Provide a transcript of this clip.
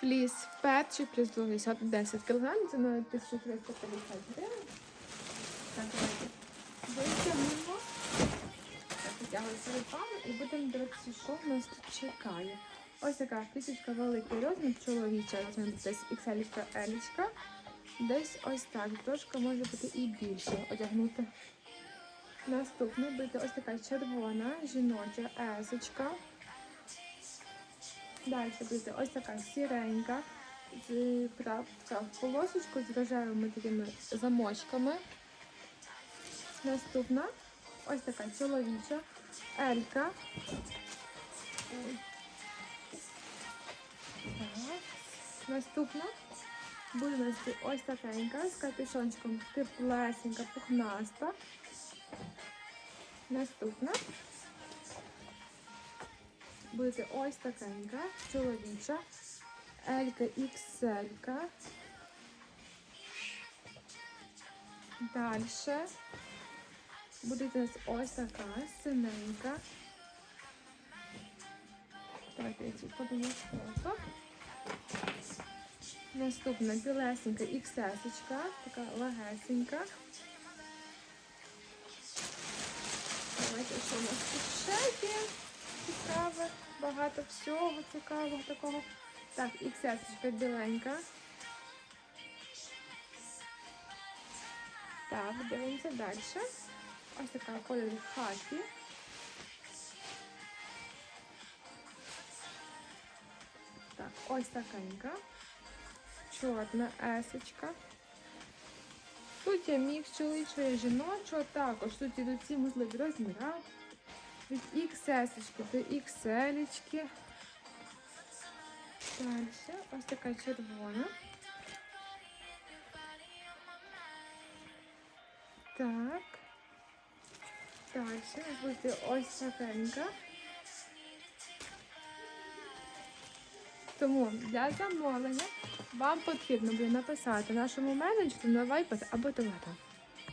Фліс пет чи плюс 210 кг, це на 1350 гривень. Так, витягнемо. Так, витягується руками і будемо дивитися, що в нас тут чекає. Ось така флісочка великий розмір, чоловіча розмір десь XL, L. Десь ось так. Трошки може бути і більше одягнути. Наступне буде ось така червона жіноча есочка. Далі буде ось така сіренька, з крапка в полосочку з рожевими такими замочками. Наступна ось така чоловіча Елька. Наступна буде нас ось такенька з капюшончиком теплесенька, пухнаста. Наступна буде ось такенька, чоловіча, Елька XL. Далі буде у нас ось така синенька. Давайте я цю подивлюсь фото. Наступна білесенька XS, така легесенька. Давайте, що у нас тут ще є цікаве, багато всього цікавого такого. Так, XS біленька. Так, дивимося далі. Ось така кольор хаті. Так, ось такенька. Чорна есочка. Тут є мікс чоловічого і жіночого, також тут ідуть всі можливі розміри. Від XS до XL. Далі ось така червона. Так. Далі буде ось такенька. Тому для замовлення вам потрібно буде написати нашому менеджеру на Viber або Telegram.